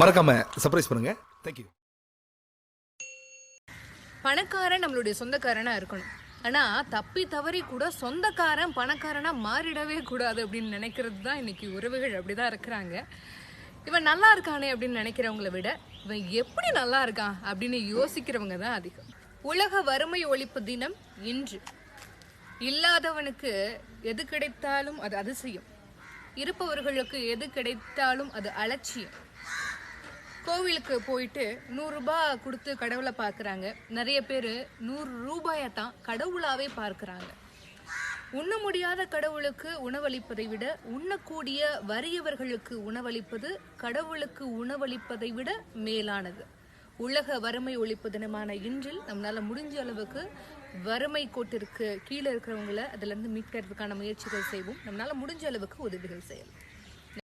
மறக்காம சர்ப்ரைஸ் பண்ணுங்க. தேங்க்யூ பணக்காரன் நம்மளுடைய சொந்தக்காரனா இருக்கணும். ஆனா தப்பி தவறி கூட சொந்தக்காரன் பணக்காரனா மாறிடவே கூடாது அப்படின்னு நினைக்கிறது தான் இன்னைக்கு உறவுகள் அப்படிதான் இருக்கிறாங்க. இவன் நல்லா இருக்கானே அப்படின்னு நினைக்கிறவங்கள விட இவன் எப்படி நல்லா இருக்கான் அப்படின்னு யோசிக்கிறவங்க தான் அதிகம். உலக வறுமை ஒழிப்பு தினம் இன்று. இல்லாதவனுக்கு எது கிடைத்தாலும் அது அதிசயம். இருப்பவர்களுக்கு எது கிடைத்தாலும் அது அலட்சியம். கோவிலுக்கு போயிட்டு நூறுரூபா கொடுத்து கடவுளை பார்க்குறாங்க. நிறைய பேர் நூறு ரூபாயை தான் கடவுளாகவே பார்க்குறாங்க. உண்ண முடியாத கடவுளுக்கு உணவளிப்பதை விட உண்ணக்கூடிய வறியவர்களுக்கு உணவளிப்பது கடவுளுக்கு உணவளிப்பதை விட மேலானது. உலக வறுமை ஒழிப்பு தினமான இன்றில் நம்மளால் முடிஞ்ச அளவுக்கு வறுமை கோட்டிற்கு கீழே இருக்கிறவங்கள அதிலிருந்து மீட்கிறதுக்கான முயற்சிகள் செய்வோம். நம்மளால் முடிஞ்ச அளவுக்கு உதவிகள் செய்யலாம்.